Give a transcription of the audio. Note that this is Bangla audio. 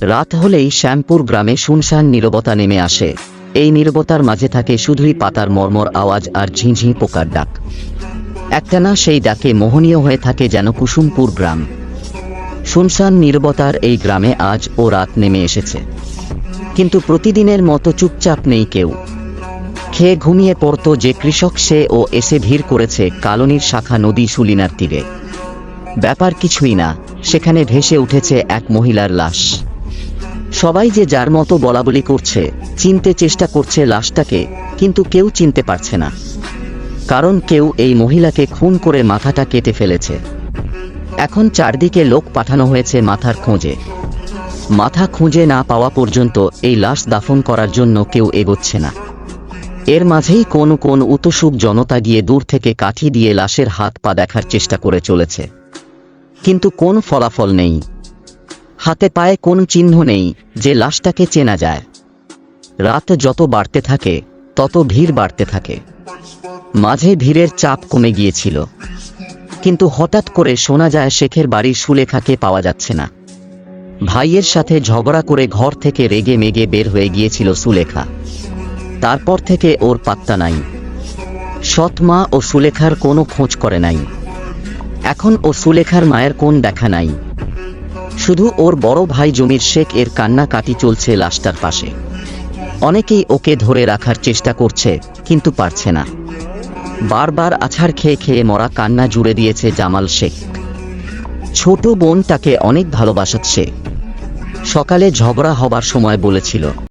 রাত হলেই শ্যামপুর গ্রামে শুনশান নীরবতা নেমে আসে। এই নীরবতার মাঝে থাকে শুধুই পাতার মর্মর আওয়াজ আর ঝিঁঝি পোকার ডাক। একটানা সেই ডাকে মোহনীয় হয়ে থাকে যেন কুসুমপুর গ্রাম। শুনশান নীরবতার এই গ্রামে আজ ও রাত নেমে এসেছে। কিন্তু প্রতিদিনের মতো চুপচাপ নেই কেউ। খেয়ে ঘুমিয়ে পড়তো যে কৃষক সে ও এসে ভিড় করেছে কালনির শাখা নদী সুলিনার তীরে। ব্যাপার কিছুই না, সেখানে ভেসে উঠেছে এক মহিলার লাশ। সবাই যে যার মতো বলাবলি করছে, চিনতে চেষ্টা করছে লাশটাকে, কিন্তু কেউ চিনতে পারছে না। কারণ কেউ এই মহিলাকে খুন করে মাথাটা কেটে ফেলেছে। এখন চারদিকে লোক পাঠানো হয়েছে মাথার খোঁজে। মাথা খুঁজে না পাওয়া পর্যন্ত এই লাশ দাফন করার জন্য কেউ এগোচ্ছে না। এর মাঝেই কোন কোন উতসুক জনতা গিয়ে দূর থেকে কাঠি দিয়ে লাশের হাত পা দেখার চেষ্টা করে চলেছে। কিন্তু কোন ফলাফল নেই। হাতে পায়ে কোন চিহ্ন নেই যে লাশটাকে চেনা যায়। রাত যত বাড়তে থাকে, তত ভিড় বাড়তে থাকে। মাঝে ভিড়ের চাপ কমে গিয়েছিল। কিন্তু হঠাৎ করে শোনা যায় শেখের বাড়ির সুলেখাকে পাওয়া যাচ্ছে না। ভাইয়ের সাথে ঝগড়া করে ঘর থেকে রেগে মেগে বের হয়ে গিয়েছিল সুলেখা। তারপর থেকে ওর পাত্তা নাই। সৎ মা ও সুলেখার কোনো খোঁজ করে নাই। এখন ও সুলেখার মায়ের কোন দেখা নাই। শুধু ওর বড় ভাই জমির শেখ এর কান্নাকাটি চলছে লাশটার পাশে। অনেকেই ওকে ধরে রাখার চেষ্টা করছে, কিন্তু পারছে না। বারবার আছাড় খেয়ে খেয়ে মরা কান্না জুড়ে দিয়েছে জামাল শেখ। ছোট বোন তাকে অনেক ভালোবাসাচ্ছে সকালে ঝগড়া হবার সময় বলেছিল